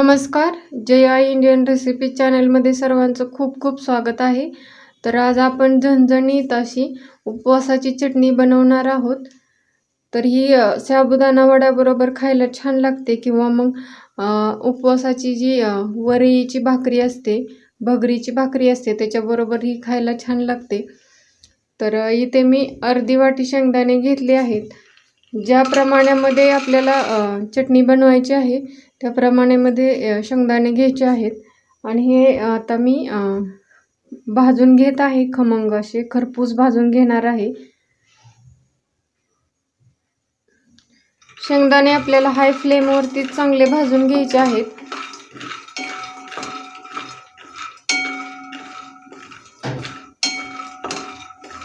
नमस्कार जय आई Indian recipe चॅनलमध्ये सर्वांचं खूप खूप स्वागत आहे. तर आज आपण झणझणीत अशी उपवासाची चटणी बनवणार आहोत. तर ही अ, साबुदाणा वड्याबरोबर खायला छान लागते किंवा मग उपवासाची जी वरईची भाकरी असते भगरीची भाकरी असते त्याच्याबरोबर ही खायला छान लागते. तर इथे मी अर्धी वाटी शेंगदाणे घेतले आहेत. ज्या प्रमाणामध्ये आपल्याला चटणी बनवायची आहे त्या प्रमाणामध्ये शेंगदाणे घ्यायचे आहेत. आणि हे आता मी भाजून घेत आहे खमंग. असे खरपूस भाजून घेणार आहे. शेंगदाणे आपल्याला हाय फ्लेमवरती चांगले भाजून घ्यायचे आहेत.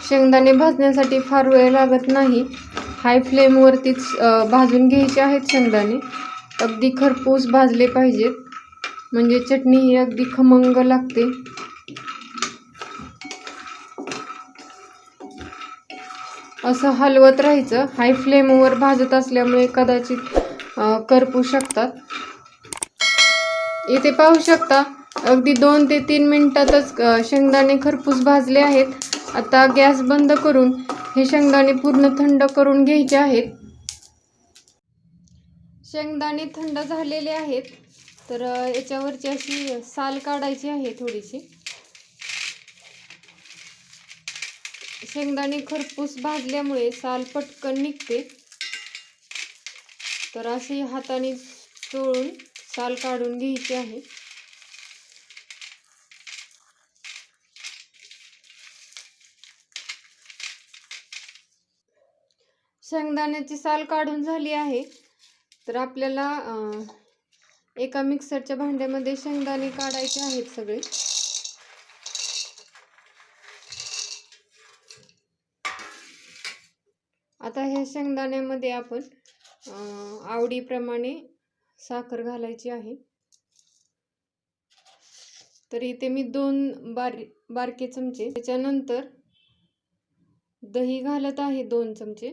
शेंगदाणे भाजण्यासाठी फार वेळ लागत नाही. हाय फ्लेमवरतीच भाजून घ्यायचे आहेत शेंगदाणे. अगदी खरपूस भाजले पाहिजेत. म्हणजे चटणी ही अगदी खमंग लागते. असं हलवत राहायचं. हाय फ्लेमवर भाजत असल्यामुळे कदाचित करपू शकतात. इथे पाहू शकता अगदी दोन ते तीन मिनटातच शेंगदाणे खरपूस भाजले आहेत. आता गॅस बंद करून हे शेंगदाणे पूर्ण थंड करून घ्यायचे आहेत. शेंगदाणे थंड झालेले आहेत. तर याच्यावरची अशी साल काढायची आहे थोडीशी. शेंगदाणे खरपूस भाजल्यामुळे साल पटकन निघते. तर अशी हाताने चोळून साल काढून घ्यायची आहे. शेंगदाण्याची साल काढून झाली आहे. तर आपल्याला एका मिक्सरच्या भांड्यामध्ये शेंगदाणे काढायचे आहेत सगळे. आता ह्या शेंगदाण्यामध्ये आपण आवडीप्रमाणे साखर घालायची आहे. तर इथे मी दोन बारी बारके चमचे. त्याच्यानंतर दही घालत आहे दोन चमचे.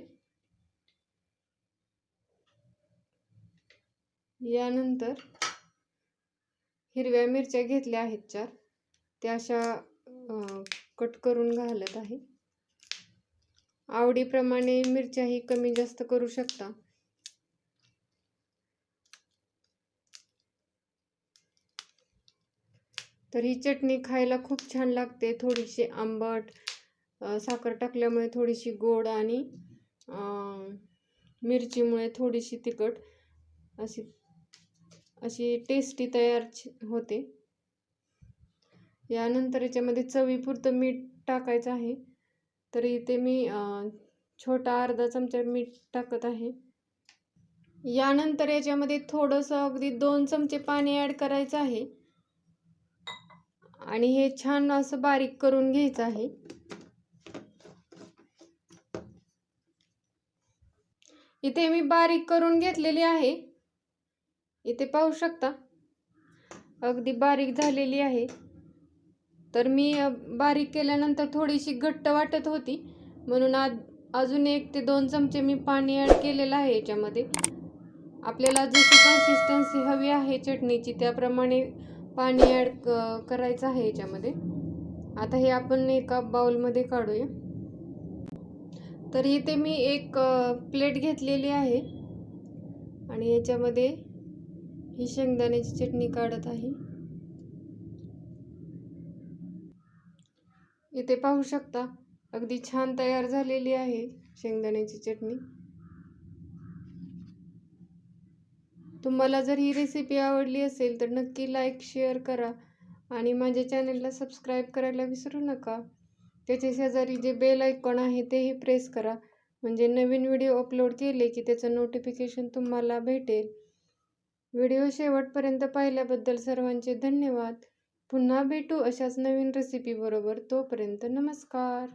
यानंतर हिरव्या मिरच्या घेतल्या आहेत चार. त्या अशा कट करून घालत आहे. आवडीप्रमाणे मिरच्याही कमी जास्त करू शकता. तर ही चटणी खायला खूप छान लागते. थोडीशी आंबट साखर टाकल्यामुळे थोडीशी गोड आणि मिरचीमुळे थोडीशी तिखट अशी अशी टेस्टी तयार छ- होते. यानंतर याच्यामध्ये चवीपुरतं मीठ टाकायचं आहे. तर इथे मी छोटा अर्धा चमचा मीठ टाकत आहे. यानंतर याच्यामध्ये थोडंसं अगदी दोन चमचे पाणी ॲड करायचं आहे. आणि हे छान असं बारीक करून घ्यायचं आहे. इथे मी बारीक करून घेतलेली आहे. इथे पाहू शकता. अगदी बारीक झालेली आहे. तर मी बारीक केल्यानंतर थोडीशी घट्ट वाटत होती. म्हणून आज अजून एक ते दोन चमचे मी पाणी ॲड केलेलं आहे याच्यामध्ये. आपल्याला जशी कन्सिस्टन्सी हवी आहे चटणीची त्याप्रमाणे पाणी ॲड करायचं आहे याच्यामध्ये. आता हे आपण एका बाउलमध्ये काढूया. तर इथे मी एक प्लेट घेतलेली आहे. आणि याच्यामध्ये ही शेंगदाण्याची चटणी काढत आहे. इथे पाहू शकता अगदी छान तयार झालेली आहे शेंगदाण्याची चटणी. तुम्हाला जर ही रेसिपी आवडली असेल तर नक्की लाईक शेअर करा आणि माझ्या चॅनलला सबस्क्राईब करायला विसरू नका. त्याच्या शेजारी जे बेल आयकॉन आहे तेही प्रेस करा. म्हणजे नवीन व्हिडिओ अपलोड केले की त्याचं नोटिफिकेशन तुम्हाला भेटेल. व्हिडिओ शेवटपर्यंत पाहिल्याबद्दल सर्वांचे धन्यवाद. पुन्हा भेटू अशाच नवीन रेसिपीबरोबर तोपर्यंत नमस्कार.